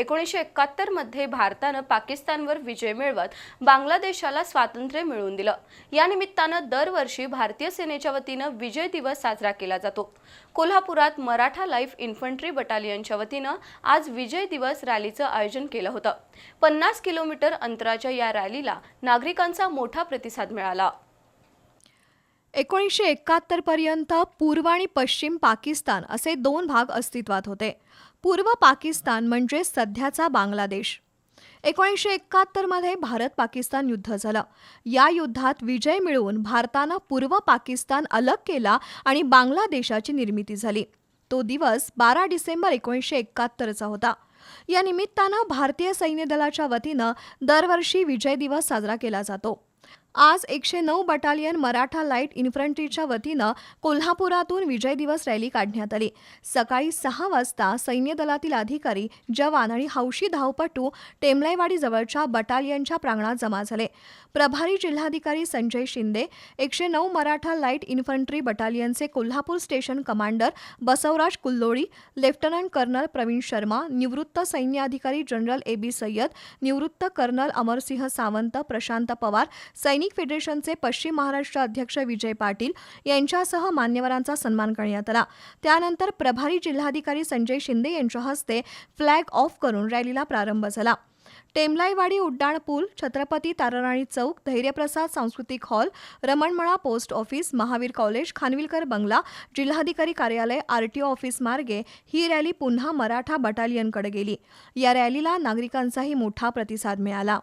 एकोणीसशे एकाहत्तरमध्ये भारतानं पाकिस्तानवर विजय मिळवत बांगलादेशाला स्वातंत्र्य मिळवून दिलं. या निमित्तानं दरवर्षी भारतीय सेनेच्या वतीनं विजय दिवस साजरा केला जातो. कोल्हापुरात मराठा लाईफ इन्फंट्री बटालियनच्या वतीनं आज विजय दिवस रॅलीचं आयोजन केलं होतं. पन्नास किलोमीटर अंतराच्या या रॅलीला नागरिकांचा मोठा प्रतिसाद मिळाला. एकोणीसशे एकाहत्तर पर्यंत पूर्व आणि पश्चिम पाकिस्तान असे दोन भाग अस्तित्वात होते. पूर्व पाकिस्तान म्हणजे सध्याचा बांगलादेश. एकोणीसशे एकाहत्तरमध्ये भारत पाकिस्तान युद्ध झालं. या युद्धात विजय मिळवून भारतानं पूर्व पाकिस्तान अलग केला आणि बांगलादेशाची निर्मिती झाली. तो दिवस बारा डिसेंबर एकोणीसशे एकाहत्तरचा होता. या निमित्तानं भारतीय सैन्य दलाच्या वतीनं दरवर्षी विजय दिवस साजरा केला जातो. आज एकशे नऊ बटालियन मराठा लाइट इन्फंट्रीच्या वतीनं कोल्हापुरातून विजय दिवस रॅली काढण्यात आली. सकाळी सहा वाजता सैन्य दलातील अधिकारी जवान आणि हौशी धावपटू टेमलाईवाडी जवळच्या बटालियनच्या प्रांगणात जमा झाले. प्रभारी जिल्हाधिकारी संजय शिंदे एकशे नऊ Maratha light infantry बटालियनचे Kolhapur station commander Basavaraj Kulloli lieutenant colonel Praveen Sharma निवृत्त सैन्य अधिकारी जनरल ए बी सय्यद निवृत्त कर्नल अमरसिंह सावंत प्रशांत पवार सैनिक फेडरेशनचे पश्चिम महाराष्ट्र अध्यक्ष विजय पाटील यांच्यासह मान्यवरांचा सन्मान करण्यात आला. त्यानंतर प्रभारी जिल्हाधिकारी संजय शिंदे यांच्या हस्ते फ्लॅग ऑफ करून रॅलीला प्रारंभ झाला. टेमलाईवाडी उड्डाण पूल छत्रपती ताराराणी चौक धैर्यप्रसाद सांस्कृतिक hall Ramanmala post office Mahavir college Khanvilkar बंगला जिल्हाधिकारी कार्यालय आरटीओ ऑफिस मार्गे ही रॅली पुन्हा मराठा बटालियनकडे गेली. या रॅलीला नागरिकांचाही मोठा प्रतिसाद मिळाला.